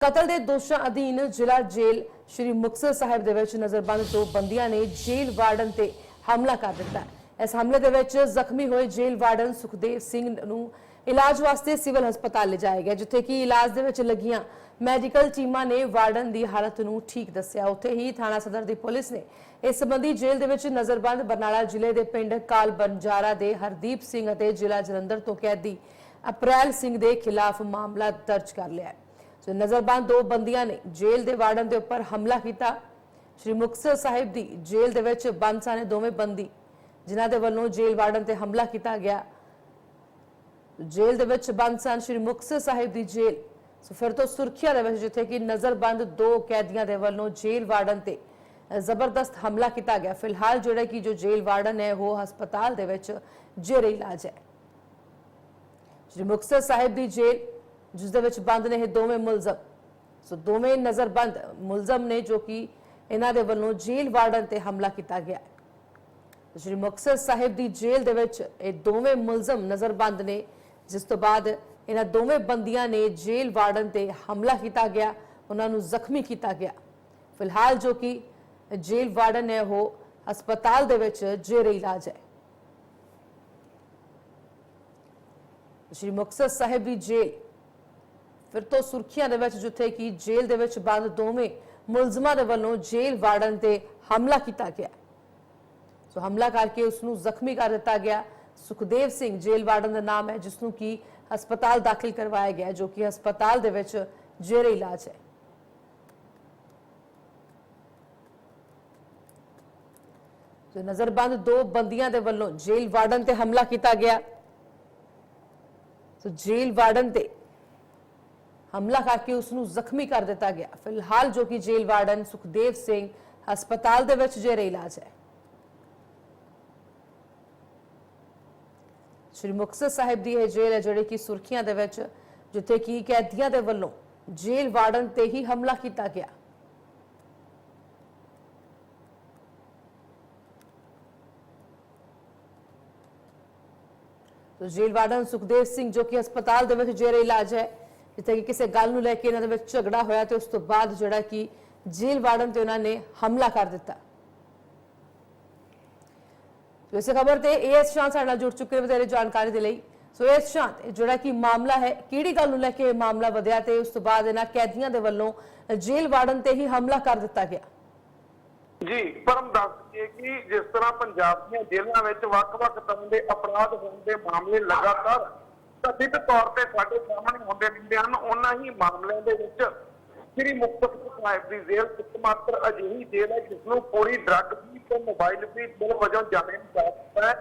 ਕਤਲ ਦੇ ਦੋਸ਼ਾਂ ਅਧੀਨ ਜ਼ਿਲ੍ਹਾ ਜੇਲ੍ਹ ਸ਼੍ਰੀ ਮੁਕਤਸਰ ਸਾਹਿਬ ਦੇ ਵਿੱਚ ਨਜ਼ਰਬੰਦ ਦੋ ਬੰਦੀਆਂ ਨੇ ਜੇਲ੍ਹ ਵਾਰਡਨ ਤੇ ਹਮਲਾ ਕਰ ਦਿੱਤਾ। ਇਸ ਹਮਲੇ ਦੇ ਵਿੱਚ ਜ਼ਖਮੀ ਹੋਏ ਜੇਲ੍ਹ ਵਾਰਡਨ ਸੁਖਦੇਵ ਸਿੰਘ ਨੂੰ ਇਲਾਜ ਵਾਸਤੇ ਸਿਵਲ ਹਸਪਤਾਲ ਲਿਜਾਇਆ ਗਿਆ, ਜਿੱਥੇ ਕਿ ਇਲਾਜ ਦੇ ਵਿੱਚ ਲੱਗੀਆਂ ਮੈਡੀਕਲ ਟੀਮਾਂ ਨੇ ਵਾਰਡਨ ਦੀ ਹਾਲਤ ਨੂੰ ਠੀਕ ਦੱਸਿਆ। ਉੱਥੇ ਹੀ ਥਾਣਾ ਸਦਰ ਦੀ ਪੁਲਿਸ ਨੇ ਇਸ ਸੰਬੰਧੀ ਜੇਲ੍ਹ ਦੇ ਵਿੱਚ ਨਜ਼ਰਬੰਦ ਬਰਨਾਲਾ ਜ਼ਿਲ੍ਹੇ ਦੇ ਪਿੰਡ ਕਾਲ ਬੰਜਾਰਾ ਦੇ ਹਰਦੀਪ ਸਿੰਘ ਅਤੇ ਜ਼ਿਲ੍ਹਾ ਜਲੰਧਰ ਤੋਂ ਕੈਦੀ ਅਪ੍ਰੈਲ ਸਿੰਘ ਦੇ ਖਿਲਾਫ ਮਾਮਲਾ ਦਰਜ ਕਰ ਲਿਆ ਹੈ। ਸੋ ਨਜ਼ਰਬੰਦ ਦੋ ਬੰਦੀਆਂ ਨੇ ਜੇਲ੍ਹ ਦੇ ਵਾਰਡਨ ਦੇ ਉੱਪਰ ਹਮਲਾ ਕੀਤਾ। ਸ਼੍ਰੀ ਮੁਕਤਸਰ ਸਾਹਿਬ ਦੀ ਜੇਲ੍ਹ ਦੇ ਵਿੱਚ ਬੰਦ ਸਨ ਦੋਵੇਂ ਬੰਦੀ, ਜਿਨ੍ਹਾਂ ਦੇ ਵੱਲੋਂ ਜੇਲ੍ਹ ਵਾਰਡਨ ਤੇ ਹਮਲਾ ਕੀਤਾ ਗਿਆ। ਜੇਲ੍ਹ ਦੇ ਵਿੱਚ ਬੰਦ ਸਨ ਸ਼੍ਰੀ ਮੁਕਤਸਰ ਸਾਹਿਬ ਦੀ ਜੇਲ੍ਹ, ਸੋ ਫਿਰ ਤੋਂ ਸੁਰਖੀਆਂ ਦੇ ਵਿੱਚ ਜਿੱਥੇ ਕਿ ਨਜ਼ਰਬੰਦ ਦੋ ਕੈਦੀਆਂ ਦੇ ਵੱਲੋਂ ਜੇਲ੍ਹ ਵਾਰਡਨ ਤੇ ਜ਼ਬਰਦਸਤ ਹਮਲਾ ਕੀਤਾ ਗਿਆ। ਫਿਲਹਾਲ ਜਿਹੜਾ ਕਿ ਜੋ ਜੇਲ੍ਹ ਵਾਰਡਨ ਹੈ, ਉਹ ਹਸਪਤਾਲ ਦੇ ਵਿੱਚ ਜੇਰੇ ਇਲਾਜ ਹੈ। ਸ਼੍ਰੀ ਮੁਕਤਸਰ ਸਾਹਿਬ ਦੀ ਜੇਲ੍ਹ ਜਿਸ ਦੇ ਵਿੱਚ ਬੰਦ ਨੇ ਇਹ ਦੋਵੇਂ ਮੁਲਜ਼ਮ। ਸੋ ਦੋਵੇਂ ਨਜ਼ਰਬੰਦ ਮੁਲਜ਼ਮ ਨੇ ਜੋ ਕਿ ਇਹਨਾਂ ਦੇ ਵੱਲੋਂ ਜੇਲ੍ਹ ਵਾਰਡਨ ਤੇ ਹਮਲਾ ਕੀਤਾ ਗਿਆ ਸ਼੍ਰੀ ਮੁਕਤਸਰ ਸਾਹਿਬ ਦੀ ਜੇਲ੍ਹ ਦੇ ਵਿੱਚ ਇਹ ਦੋਵੇਂ ਮੁਲਜ਼ਮ ਨਜ਼ਰਬੰਦ ਨੇ, ਜਿਸ ਤੋਂ ਬਾਅਦ ਇਹਨਾਂ ਦੋਵੇਂ ਬੰਦੀਆਂ ਨੇ ਜੇਲ੍ਹ ਵਾਰਡਨ ਤੇ ਹਮਲਾ ਕੀਤਾ ਗਿਆ, ਉਹਨਾਂ ਨੂੰ ਜ਼ਖਮੀ ਕੀਤਾ ਗਿਆ। ਫਿਲਹਾਲ ਜੋ ਕਿ ਜੇਲ੍ਹ ਵਾਰਡਨ ਹੈ ਉਹ ਹਸਪਤਾਲ ਦੇ ਵਿੱਚ ਜੇਰੇ ਇਲਾਜ ਹੈ। ਸ਼੍ਰੀ ਮੁਕਤਸਰ ਸਾਹਿਬ ਦੀ ਜੇਲ੍ਹ ਫਿਰ ਤੋਂ ਸੁਰਖੀਆਂ ਦੇ ਵਿੱਚ ਜਿੱਥੇ ਕਿ ਜੇਲ੍ਹ ਦੇ ਵਿੱਚ ਬੰਦ ਦੋਵੇਂ ਮੁਲਜ਼ਮਾਂ ਦੇ ਵੱਲੋਂ ਜੇਲ੍ਹ ਵਾਰਡਨ ਤੇ ਹਮਲਾ ਕੀਤਾ ਗਿਆ। ਸੋ ਹਮਲਾ ਕਰਕੇ ਉਸ ਨੂੰ ਜ਼ਖਮੀ ਕਰ ਦਿੱਤਾ ਗਿਆ। ਸੁਖਦੇਵ ਸਿੰਘ ਜੇਲ੍ਹ ਵਾਰਡਨ ਦਾ ਨਾਮ ਹੈ ਜਿਸ ਨੂੰ ਕਿ ਹਸਪਤਾਲ ਦਾਖਲ ਕਰਵਾਇਆ ਗਿਆ, ਜੋ ਕਿ ਹਸਪਤਾਲ ਦੇ ਵਿੱਚ ਜੇਰੇ ਇਲਾਜ ਹੈ। ਜੋ ਨਜ਼ਰਬੰਦ ਦੋ ਬੰਦੀਆਂ ਦੇ ਵੱਲੋਂ ਜੇਲ੍ਹ ਵਾਰਡਨ ਤੇ ਹਮਲਾ ਕੀਤਾ ਗਿਆ। ਸੋ ਜੇਲ੍ਹ ਵਾਰਡਨ ਤੇ ਹਮਲਾ ਕਰਕੇ ਉਸ ਨੂੰ ਜ਼ਖਮੀ ਕਰ ਦਿੱਤਾ ਗਿਆ। ਫਿਲਹਾਲ ਜੋ ਕਿ ਜੇਲ੍ਹ ਵਾਰਡਨ ਸੁਖਦੇਵ ਸਿੰਘ ਹਸਪਤਾਲ ਦੇ ਵਿੱਚ ਜੇਰੇ ਇਲਾਜ ਹੈ। ਸ਼੍ਰੀ ਮੁਕਤਸਰ ਸਾਹਿਬ ਦੀ ਇਹ ਜੇਲ੍ਹ ਹੈ ਜਿਹੜੀ ਕਿ ਸੁਰਖੀਆਂ ਦੇ ਵਿੱਚ, ਜਿੱਥੇ ਕਿ ਕੈਦੀਆਂ ਦੇ ਵੱਲੋਂ ਜੇਲ੍ਹ ਵਾਰਡਨ ਤੇ ਹੀ ਹਮਲਾ ਕੀਤਾ ਗਿਆ। ਤੋ ਜੇਲ੍ਹ ਵਾਰਡਨ ਸੁਖਦੇਵ ਸਿੰਘ ਜੋ ਕਿ ਹਸਪਤਾਲ ਦੇ ਵਿੱਚ ਜੇਰੇ ਇਲਾਜ ਹੈ ਜਿੱਥੇ ਕਿ ਕਿਸੇ ਗੱਲ ਨੂੰ ਲੈ ਕੇ ਇਹਨਾਂ ਦੇ ਵਿੱਚ ਝਗੜਾ ਹੋਇਆ ਤੇ ਉਸ ਤੋਂ ਬਾਅਦ ਜਿਹੜਾ ਕਿ ਜੇਲ੍ਹ ਵਾਰਡਨ ਤੇ ਉਹਨਾਂ ਨੇ ਹਮਲਾ ਕਰ ਦਿੱਤਾ। ਇਸੇ ਖਬਰ ਤੇ ਏਐਸ ਸ਼ਾਂਤ ਸਾਡੇ ਨਾਲ ਜੁੜ ਚੁੱਕੇ ਨੇ ਵਧੇਰੇ ਜਾਣਕਾਰੀ ਦੇ ਲਈ। ਸੋ ਏਐਸ ਸ਼ਾਂਤ ਜਿਹੜਾ ਕਿ ਮਾਮਲਾ ਹੈ, ਕਿਹੜੀ ਗੱਲ ਨੂੰ ਲੈ ਕੇ ਮਾਮਲਾ ਵਧਿਆ ਤੇ ਉਸ ਤੋਂ ਬਾਅਦ ਇਹਨਾਂ ਕੈਦੀਆਂ ਦੇ ਵੱਲੋਂ ਜੇਲ੍ਹ ਵਾਰਡਨ ਤੇ ਹੀ ਹਮਲਾ ਕਰ ਦਿੱਤਾ ਗਿਆ? ਜੀ ਪਰਮ ਦੱਸ ਕੇ ਕਿ ਜਿਸ ਤਰ੍ਹਾਂ ਪੰਜਾਬ ਦੀਆਂ ਜੇਲ੍ਹਾਂ ਵਿੱਚ ਵੱਖ-ਵੱਖ ਤਰ੍ਹਾਂ ਦੇ ਅਪਰਾਧ ਹੋਣ ਦੇ ਮਾਮਲੇ ਲਗਾਤਾਰ ਕਥਿਤ ਤੌਰ ਤੇ ਸਾਡੇ ਸਾਹਮਣੇ ਹੁੰਦੇ ਰਹਿੰਦੇ ਹਨ। ਉਹਨਾਂ ਹੀ ਮਾਮਲਿਆਂ ਦੇ ਵਿੱਚ ਸ੍ਰੀ ਮੁਕਤਸਰ ਸਾਹਿਬ ਦੀ ਜੇਲ੍ਹ ਇੱਕਮਾਤਰ ਅਜਿਹੀ ਜੇਲ੍ਹ ਹੈ ਜਿਸ ਨੂੰ ਪੂਰੀ ਡਰੱਗ ਵੀ ਤੇ ਮੋਬਾਈਲ ਵੀ ਬਿਲ ਵਜੋਂ ਜਾਣਿਆ ਜਾਂਦਾ ਹੈ।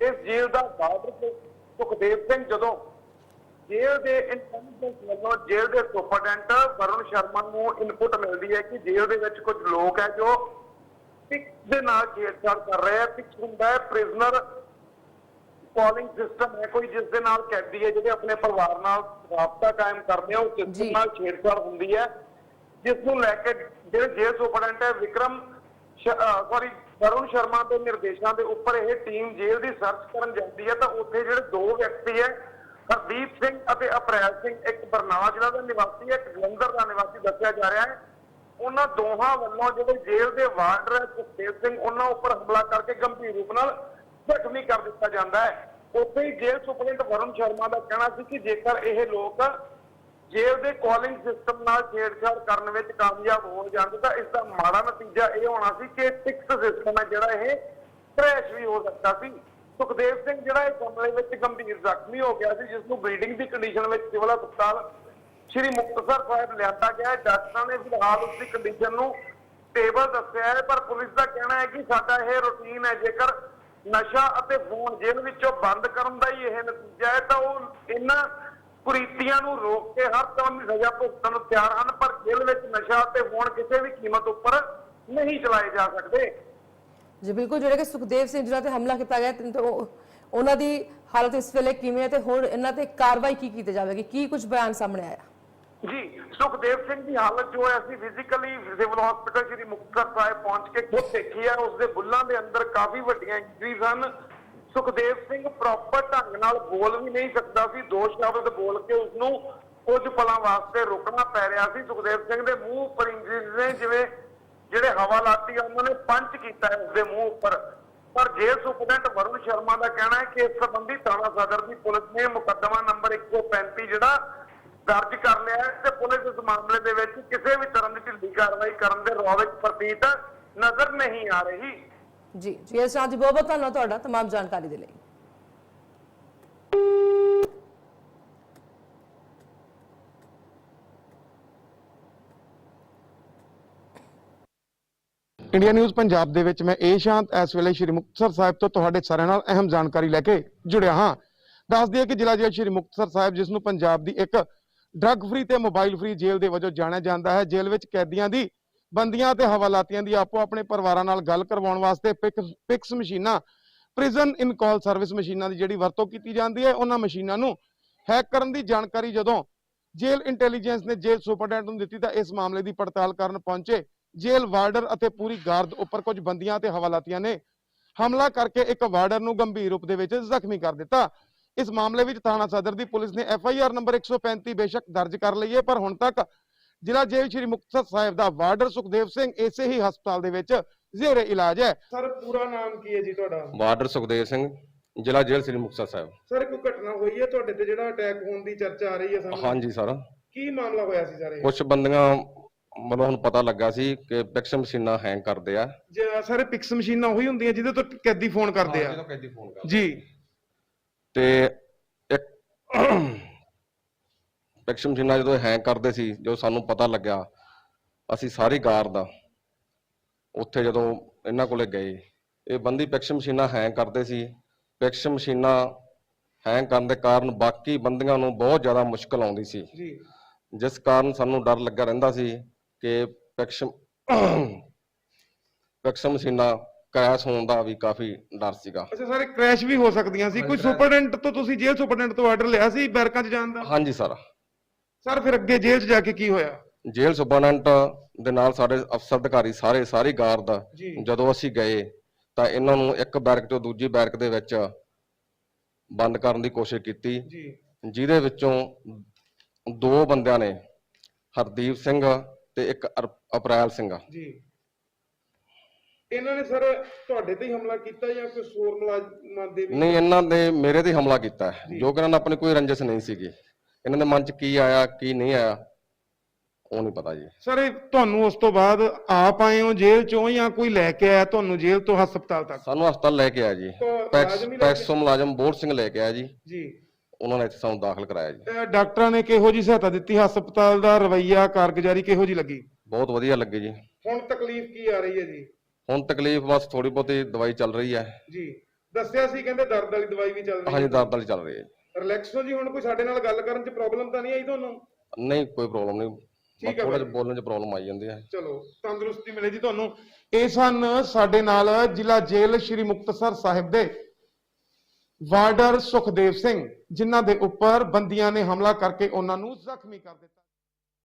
ਇਸ ਜੇਲ੍ਹ ਦਾ ਬਾਰਡਰ ਸੁਖਦੇਵ ਸਿੰਘ ਜਦੋਂ ਜੇਲ੍ਹ ਦੇ ਇੰਟੈਲੀਜੈਂਸ ਵੱਲੋਂ ਜੇਲ੍ਹ ਦੇ ਸੁਪਰਡੈਂਟ ਵਰੁਣ ਸ਼ਰਮਾ ਨੂੰ ਇਨਪੁਟ ਮਿਲਦੀ ਹੈ ਕਿ ਜੇਲ੍ਹ ਦੇ ਵਿੱਚ ਕੁਝ ਲੋਕ ਹੈ ਜੋ ਪਿਕਸ ਦੇ ਨਾਲ ਛੇੜਛਾੜ ਕਰ ਰਹੇ ਹੈ। ਪਿਕਸ ਹੁੰਦਾ ਹੈ ਪ੍ਰਿਜ਼ਨਰ ਕਾਲਿੰਗ ਸਿਸਟਮ ਹੈ ਕੋਈ ਜਿਸ ਦੇ ਨਾਲ ਕੈਦੀ ਹੈ ਜਿਹੜੇ ਆਪਣੇ ਪਰਿਵਾਰ ਨਾਲ ਰਾਬਤਾ ਕਾਇਮ ਕਰਦੇ ਆ ਉਹ। ਸਿਸਟਮ ਨਾਲ ਛੇੜਛਾੜ ਹੁੰਦੀ ਹੈ ਜਿਸ ਨੂੰ ਲੈ ਕੇ ਜਿਹੜੇ ਜੇਲ੍ਹ ਸੁਪਰਡੈਂਟ ਹੈ ਵਿਕਰਮ ਸੌਰੀ ਵਰੁਣ ਸ਼ਰਮਾ ਦੇ ਨਿਰਦੇਸ਼ਾਂ ਦੇ ਉੱਪਰ ਇਹ ਟੀਮ ਜੇਲ੍ਹ ਦੀ ਸਰਚ ਕਰਨ ਜਾਂਦੀ ਹੈ ਤਾਂ ਉੱਥੇ ਜਿਹੜੇ ਦੋ ਵਿਅਕਤੀ ਹੈ ਹਰਦੀਪ ਸਿੰਘ ਅਤੇ ਅਪ੍ਰੈਲ ਸਿੰਘ ਇੱਕ ਬਰਨਾਲਾ ਜ਼ਿਲ੍ਹਾ ਦਾ ਨਿਵਾਸੀ ਹੈ ਇੱਕ ਜਲੰਧਰ ਦਾ ਨਿਵਾਸੀ ਦੱਸਿਆ ਜਾ ਰਿਹਾ ਹੈ ਉਹਨਾਂ ਦੋਹਾਂ ਵੱਲੋਂ ਜਿਹੜੇ ਜੇਲ੍ਹ ਦੇ ਵਾਰਡਰ ਹੈ ਸੁਖਦੇਵ ਸਿੰਘ ਉਹਨਾਂ ਉੱਪਰ ਹਮਲਾ ਕਰਕੇ ਗੰਭੀਰ ਰੂਪ ਨਾਲ ਜ਼ਖਮੀ ਕਰ ਦਿੱਤਾ ਜਾਂਦਾ ਹੈ। ਉੱਥੇ ਹੀ ਜੇਲ੍ਹ ਸੁਪਰਡੈਂਟ ਵਰੁਣ ਸ਼ਰਮਾ ਦਾ ਕਹਿਣਾ ਸੀ ਕਿ ਜੇਕਰ ਇਹ ਲੋਕ ਜੇਲ੍ਹ ਦੇ ਕਾਲਿੰਗ ਸਿਸਟਮ ਨਾਲ ਛੇੜਛਾੜ ਕਰਨ ਵਿੱਚ ਕਾਮਯਾਬ ਹੋ ਜਾਂਦੇ ਤਾਂ ਇਸ ਦਾ ਮਾੜਾ ਨਤੀਜਾ ਇਹ ਹੋਣਾ ਸੀ ਕਿ ਟਿਕਸ ਸਿਸਟਮ ਹੈ ਜਿਹੜਾ ਇਹ ਕ੍ਰੈਸ਼ ਵੀ ਹੋ ਸਕਦਾ ਸੀ। ਸੁਖਦੇਵ ਸਿੰਘ ਜਿਹੜਾ ਇਸ ਹਮਲੇ ਵਿੱਚ ਗੰਭੀਰ ਜ਼ਖਮੀ ਹੋ ਗਿਆ ਸੀ ਜਿਸ ਨੂੰ ਬਲੀਡਿੰਗ ਦੀ ਕੰਡੀਸ਼ਨ ਵਿੱਚ ਸਿਵਲ ਹਸਪਤਾਲ ਸ਼੍ਰੀ ਮੁਕਤਸਰ ਸਾਹਿਬ ਲਿਆਂਦਾ ਗਿਆ ਹੈ। ਡਾਕਟਰਾਂ ਨੇ ਫਿਲਹਾਲ ਉਸ ਦੀ ਕੰਡੀਸ਼ਨ ਨੂੰ ਸਟੇਬਲ ਦੱਸਿਆ ਹੈ, ਪਰ ਪੁਲਿਸ ਦਾ ਕਹਿਣਾ ਹੈ ਕਿ ਸਾਡਾ ਇਹ ਰੁਟੀਨ ਹੈ, ਜੇਕਰ ਨਸ਼ਾ ਅਤੇ ਫੋਨ ਜੇਲ੍ਹ ਵਿੱਚੋਂ ਬੰਦ ਕਰਨ ਦਾ ਹੀ ਇਹ ਨਤੀਜਾ ਹੈ, ਤਾਂ ਉਹ ਇਹਨਾਂ ਕੁਰੀਤੀਆਂ ਨੂੰ ਰੋਕ ਕੇ ਹਰ ਤਰ੍ਹਾਂ ਦੀ ਸਜ਼ਾ ਭੁਗਤਣ ਨੂੰ ਤਿਆਰ ਹਨ, ਪਰ ਜੇਲ੍ਹ ਵਿੱਚ ਨਸ਼ਾ ਅਤੇ ਫੋਨ ਕਿਸੇ ਵੀ ਕੀਮਤ ਉੱਪਰ ਨਹੀਂ ਚਲਾਏ ਜਾ ਸਕਦੇ। ਜੀ, ਬਿਲਕੁਲ, ਜਿਹੜੇ ਕਿ ਸੁਖਦੇਵ ਸਿੰਘ ਜਿਨ੍ਹਾਂ ਤੇ ਹਮਲਾ ਕੀਤਾ ਗਿਆ ਤੇ ਉਹ- ਉਹਨਾਂ ਦੀ ਹਾਲਤ ਇਸ ਵੇਲੇ ਕਿਵੇਂ ਹੈ ਤੇ ਹੋਰ ਇਹਨਾਂ ਤੇ ਕਾਰਵਾਈ ਕੀ ਕੀਤੀ ਜਾਵੇਗੀ? ਕੀ ਕੁਝ ਬਿਆਨ ਸਾਹਮਣੇ ਆਇਆ? ਜੀ, ਸੁਖਦੇਵ ਸਿੰਘ ਦੀ ਹਾਲਤ ਜੋ ਹੈ, ਅਸੀਂ physically civil hospital Shri Muktsar Sahib ਪਹੁੰਚ ਕੇ ਖੁਦ ਦੇਖੀ ਹੈ। ਉਸ ਦੇ ਬੁੱਲਾਂ ਦੇ ਅੰਦਰ ਕਾਫੀ ਵੱਡੀਆਂ ਇੰਜਰੀਜ਼ ਹਨ। ਸੁਖਦੇਵ ਸਿੰਘ ਪ੍ਰੋਪਰ ਢੰਗ ਨਾਲ ਬੋਲ ਵੀ ਨਹੀਂ ਸਕਦਾ ਸੀ। ਦੋ ਸ਼ਬਦ ਬੋਲ ਕੇ ਉਸ ਨੂੰ ਕੁਝ ਪਲਾਂ ਵਾਸਤੇ ਰੁਕਣਾ ਪੈ ਰਿਹਾ ਸੀ। ਸੁਖਦੇਵ ਸਿੰਘ ਦੇ ਮੂੰਹ ਉੱਪਰ ਇੰਜਰੀਜ਼ ਨੇ, ਜਿਵੇਂ ਜਿਹੜੇ ਹਵਾਲਾਤੀ ਆ, ਉਹਨਾਂ ਨੇ ਪੰਚ ਕੀਤਾ ਹੈ ਉਸਦੇ ਮੂੰਹ ਉੱਪਰ। ਪਰ ਜੇਲ੍ਹ ਸੁਪਰਡੈਂਟ ਵਰੁਣ ਸ਼ਰਮਾ ਦਾ ਕਹਿਣਾ ਹੈ ਕਿ ਇਸ ਸੰਬੰਧੀ ਥਾਣਾ ਸਦਰ ਦੀ ਪੁਲਿਸ ਨੇ ਮੁਕੱਦਮਾ ਨੰਬਰ 135 ਜਿਹੜਾ ਦਰਜ ਕਰ ਲਿਆ ਹੈ ਤੇ ਪੁਲਿਸ ਇਸ ਮਾਮਲੇ ਦੇ ਵਿੱਚ ਕਿਸੇ ਵੀ ਤਰ੍ਹਾਂ ਦੀ ਢਿੱਲੀ ਕਾਰਵਾਈ ਕਰਨ ਦੇ ਰੌਲੇ 'ਚ ਪ੍ਰਤੀਤ ਨਜ਼ਰ ਨਹੀਂ ਆ ਰਹੀ ਜੀ ਜੀ ਇਸ ਜੀ ਬਹੁਤ ਬਹੁਤ ਧੰਨਵਾਦ ਤੁਹਾਡਾ तमाम ਜਾਣਕਾਰੀ ਦੇ ਲਈ ਇੰਡੀਆ ਨਿਊਜ਼ ਪੰਜਾਬ ਦੇ ਵਿੱਚ ਮੈਂ ਏ ਸ਼ਾਂਤ ਇਸ ਵੇਲੇ ਸ਼੍ਰੀ ਮੁਕਤਸਰ ਸਾਹਿਬ ਤੋਂ ਤੁਹਾਡੇ ਸਾਰਿਆਂ ਨਾਲ ਅਹਿਮ ਜਾਣਕਾਰੀ ਲੈ ਕੇ ਜੁੜਿਆ ਹਾਂ ਦੱਸ ਦਈਏ ਕਿ ਜ਼ਿਲ੍ਹਾ ਜੇਲ੍ਹ ਸ਼੍ਰੀ ਮੁਕਤਸਰ ਸਾਹਿਬ ਜਿਸ ਨੂੰ ਪੰਜਾਬ ਦੀ ਇੱਕ ਡਰੱਗ ਫ੍ਰੀ ਤੇ ਮੋਬਾਈਲ ਫ੍ਰੀ ਜੇਲ੍ਹ ਦੇ ਵਜੋਂ ਜਾਣਿਆ ਜਾਂਦਾ ਹੈ। ਜੇਲ੍ਹ ਵਿੱਚ ਕੈਦੀਆਂ ਦੀ ਬੰਦੀਆਂ ਤੇ ਹਵਾਲਾਤੀਆਂ ਦੀ ਆਪੋ ਆਪਣੇ ਪਰਿਵਾਰਾਂ ਨਾਲ ਗੱਲ ਕਰਵਾਉਣ ਵਾਸਤੇ ਪਿਕਸ ਮਸ਼ੀਨਾਂ ਪ੍ਰਿਜ਼ਨ ਇਨ ਸਰਵਿਸ ਮਸ਼ੀਨਾਂ ਦੀ ਜਿਹੜੀ ਵਰਤੋਂ ਕੀਤੀ ਜਾਂਦੀ ਹੈ, ਉਹਨਾਂ ਮਸ਼ੀਨਾਂ ਨੂੰ ਹੈਕ ਕਰਨ ਦੀ ਜਾਣਕਾਰੀ ਜਦੋਂ ਜੇਲ੍ਹ ਇੰਟੈਲੀਜੈਂਸ ਨੇ ਜੇਲ੍ਹ ਸੁਪਰਡੈਂਟ ਨੂੰ ਦਿੱਤੀ ਤਾਂ ਇਸ ਮਾਮਲੇ ਦੀ ਪੜਤਾਲ ਕਰਨ ਪਹੁੰਚੇ। ਜੇਲ੍ਹ ਵਾਰਡਰ ਅਤੇ ਪੂਰੀ ਗਾਰਡ ਉੱਪਰ ਕੁਝ ਬੰਦੀਆਂ ਤੇ ਹਵਾਲਾਤੀਆਂ ਨੇ ਹਮਲਾ ਕਰਕੇ ਇੱਕ ਵਾਰਡਰ ਨੂੰ ਗੰਭੀਰ ਰੂਪ ਦੇ ਵਿੱਚ ਜ਼ਖਮੀ ਕਰ ਦਿੱਤਾ। ਇਸ ਮਾਮਲੇ ਵਿੱਚ ਥਾਣਾ ਸਦਰ ਦੀ ਪੁਲਿਸ ਨੇ ਐਫ ਆਈ ਆਰ ਨੰਬਰ 135 ਬੇਸ਼ੱਕ ਦਰਜ ਕਰ ਲਈ ਹੈ ਪਰ ਹੁਣ ਤੱਕ ਜ਼ਿਲ੍ਹਾ ਜੇਲ੍ਹ ਸ਼੍ਰੀ ਮੁਕਤਸਰ ਸਾਹਿਬ ਦਾ ਵਾਰਡਰ ਸੁਖਦੇਵ ਸਿੰਘ ਇਸੇ ਹੀ ਹਸਪਤਾਲ ਦੇ ਵਿੱਚ ਜ਼ੇਰੇ ਇਲਾਜ ਹੈ। ਸਰ ਪੂਰਾ ਨਾਮ ਕੀ ਹੈ ਜੀ ਤੁਹਾਡਾ? ਵਾਰਡਰ ਸੁਖਦੇਵ ਸਿੰਘ ਜ਼ਿਲ੍ਹਾ ਜੇਲ੍ਹ ਸ੍ਰੀ ਮੁਕਤਸਰ ਸਾਹਿਬ। ਸਰ ਕੋਈ ਘਟਨਾ ਹੋਈ ਹੈ ਤੁਹਾਡੇ ਤੇ ਜਿਹੜਾ ਅਟੈਕ ਹੋਣ ਦੀ ਚਰਚਾ ਆ ਰਹੀ ਹੈ ਸਾਨੂੰ। ਹਾਂਜੀ ਸਰ। ਕੀ ਮਾਮਲਾ ਹੋਇਆ ਸੀ ਸਾਰੇ ਕੁਝ ਬੰਦੀਆਂ ਮਤਲਬ ਹੁਣ ਪਤਾ ਲੱਗਾ ਸੀ ਕਿ ਪਿਕਸ ਮਸ਼ੀਨਾਂ ਹੈਂਗ ਕਰਦੇ ਆ। ਸਾਰੇ ਪਿਕਸ ਮਸ਼ੀਨਾਂ ਉਹੀ ਹੁੰਦੀਆਂ ਜਿਹਦੇ ਤੋਂ ਕੈਦੀ ਫੋਨ ਕਰਦੇ ਆ। ਕੈਦੀ ਫੋਨ ਕਰਦੇ ਜੀ। ਤੇ ਇੱਕ ਪਿਕਸ ਮਸ਼ੀਨਾਂ ਜਦੋਂ ਹੈਂਗ ਕਰਦੇ ਸੀ ਜਦੋਂ ਸਾਨੂੰ ਪਤਾ ਲੱਗਿਆ ਅਸੀਂ ਸਾਰੀ ਗਾਰ ਦਾ ਉੱਥੇ ਜਦੋਂ ਇਹਨਾਂ ਕੋਲੇ ਗਏ ਇਹ ਬੰਦੀ ਪਿਕਸ ਮਸ਼ੀਨਾਂ ਹੈਂਗ ਕਰਦੇ ਸੀ। ਪਿਕਸ ਮਸ਼ੀਨਾਂ ਹੈਂਗ ਕਰਨ ਦੇ ਕਾਰਨ ਬਾਕੀ ਬੰਦੀਆਂ ਨੂੰ ਬਹੁਤ ਜ਼ਿਆਦਾ ਮੁਸ਼ਕਲ ਆਉਂਦੀ ਸੀ। ਜੀ। ਜਿਸ ਕਾਰਨ ਸਾਨੂੰ ਡਰ ਲੱਗਾ ਰਹਿੰਦਾ ਸੀ ਕਿ ਪੈਕਸ਼ਮ ਪੈਕਸ਼ਮ ਮਸ਼ੀਨਾਂ ਕ੍ਰੈਸ਼ ਹੋਣ ਦਾ ਵੀ ਕਾਫੀ ਡਰ ਸੀਗਾ। ਅੱਛਾ ਸਾਰੇ ਕ੍ਰੈਸ਼ ਵੀ ਹੋ ਸਕਦੀਆਂ ਸੀ। ਕੋਈ ਸੁਪਰਡੈਂਟ ਤੋਂ ਤੁਸੀਂ ਜੇਲ੍ਹ ਸੁਪਰਡੈਂਟ ਤੋਂ ਆਰਡਰ ਲਿਆ ਸੀ ਬੈਰਕਾਂ 'ਚ ਜਾਣ ਦਾ? ਹਾਂਜੀ ਸਰ। ਸਰ ਫਿਰ ਅੱਗੇ ਜੇਲ੍ਹ 'ਚ ਜਾ ਕੇ ਕੀ ਹੋਇਆ? ਜੇਲ੍ਹ ਸੁਪਰਡੈਂਟ ਦੇ ਨਾਲ ਸਾਡੇ ਅਫਸਰ ਅਧਿਕਾਰੀ ਸਾਰੇ ਸਾਰੀ ਗਾਰਡ ਜੀ। ਜਦੋਂ ਅਸੀਂ ਗਏ ਤਾਂ ਇਹਨਾਂ ਨੂੰ ਇੱਕ ਬੈਰਕ ਤੋਂ ਦੂਜੀ ਬੈਰਕ ਦੇ ਵਿੱਚ ਬੰਦ ਕਰਨ ਦੀ ਕੋਸ਼ਿਸ਼ ਕੀਤੀ। ਜੀ। ਜਿਹਦੇ ਵਿੱਚੋਂ ਦੋ ਬੰਦਿਆਂ ਨੇ ਹਰਦੀਪ ਸਿੰਘ ਤੇ ਇੱਕ ਅਰ- ਅਪ੍ਰੈਲ ਸਿੰਘ। ਜੀ। ਇਹਨਾਂ ਨੇ ਸਰ ਤੁਹਾਡੇ ਤੇ ਹੀ ਹਮਲਾ ਕੀਤਾ ਜਾਂ ਕੋਈ ਹੋਰ ਮੁਲਾਜ਼ਮਾਂ ਦੇ ਵੀ ਨਹੀਂ ਇਹਨਾਂ ਨੇ ਮੇਰੇ ਤੇ ਹਮਲਾ ਕੀਤਾ ਹੈ। ਜੋ। ਕਿ ਇਹਨਾਂ ਨਾਲ ਆਪਣੀ ਕੋਈ ਰੰਜਿਸ਼ ਨਹੀਂ ਸੀਗੀ। ਇਹਨਾਂ ਦੇ ਮਨ 'ਚ ਕੀ ਆਇਆ ਕੀ ਨਹੀਂ ਆਇਆ ਉਹ ਨਹੀਂ ਪਤਾ ਜੀ। ਸਰ ਇਹ ਤੁਹਾਨੂੰ ਉਸ ਤੋਂ ਬਾਅਦ ਆਪ ਆਏ ਹੋ ਜੇਲ੍ਹ 'ਚੋਂ ਜਾਂ ਕੋਈ ਲੈ ਕੇ ਆਇਆ ਤੁਹਾਨੂੰ ਜੇਲ੍ਹ ਤੋਂ ਹਸਪਤਾਲ ਤੱਕ? ਸਾਨੂੰ ਹਸਪਤਾਲ ਲੈ ਕੇ ਆਇਆ ਜੀ। ਤਾਂ ਪੈਕਸ ਮੁਲਾਜ਼ਮ ਹੀ ਲੈ ਕੇ- ਪੈਕਸੋ ਮੁਲਾਜ਼ਮ ਬੋੜ ਸਿੰਘ ਲੈ ਕੇ ਆਇਆ ਜੀ। ਜੀ। ਉਹਨਾਂ ਨੇ ਇੱਥੇ ਸਾਨੂੰ ਦਾਖਲ ਕਰਾਇਆ ਜੀ। ਅਹ ਡਾਕਟਰਾਂ ਨੇ ਕਿਹੋ ਜੀ ਸਹਾਇਤਾ ਦਿੱਤੀ? ਹਸਪਤਾਲ ਦਾ ਰਵੱਈਆ ਕਾਰਗੁਜ਼ਾਰੀ ਕਿਹੋ ਜੀ ਲੱਗੀ? ਬਹੁਤ ਵਧੀਆ ਲੱਗੇ ਜੀ। ਹੁਣ ਤਕਲੀਫ ਕੀ ਆ ਰਹੀ ਹੈ ਜੀ? ਹੁਣ ਤਕਲੀਫ ਬਸ ਥੋੜੀ ਬਹੁਤੀ ਦਵਾਈ ਚੱਲ ਰਹੀ ਹੈ। ਜੀ ਦੱਸਿਆ ਸੀ ਕਹਿੰਦੇ ਦਰਦ ਵਾਲੀ ਦਵਾਈ ਵੀ ਚੱਲ ਰਹੀ ਹਾਂਜੀ ਹੈ ਦਰਦ ਵਾਲੀ ਚੱਲ ਰਹੀ ਹੈ। ਜੀ। ਰਿਲੈਕਸ ਹੋ ਜੀ ਹੁਣ ਕੋਈ ਸਾਡੇ ਨਾਲ ਗੱਲ ਕਰਨ 'ਚ ਪ੍ਰੋਬਲਮ ਤਾਂ ਨਹੀਂ ਆਈ ਤੁਹਾਨੂੰ? ਨਹੀਂ ਕੋਈ ਪ੍ਰੋਬਲਮ ਨਹੀਂ। ਠੀਕ ਹੈ ਥੋੜਾ ਬਾਈ। ਜਿਹਾ ਬੋਲਣ 'ਚ ਪ੍ਰੋਬਲਮ ਆਈ ਜਾਂਦੀ ਹੈ। ਚਲੋ ਤੰਦਰੁਸਤੀ ਮਿਲੇ ਜੀ ਤੁਹਾਨੂੰ। ਇਹ ਸਨ ਸਾਡੇ ਨਾਲ ਜ਼ਿਲ੍ਹਾ ਜੇਲ੍ਹ ਸ਼੍ਰੀ ਮੁਕਤਸਰ ਸਾਹਿਬ ਦੇ ਵਾਰਡਰ ਸੁਖਦੇਵ ਸਿੰਘ ਜਿਨ੍ਹਾਂ ਦੇ ਉੱਪਰ ਬੰਦੀਆਂ ਨੇ ਹਮਲਾ ਕਰਕੇ ਉਹਨਾਂ ਨੂੰ ਜ਼ਖਮੀ ਕਰ ਦਿੱਤਾ।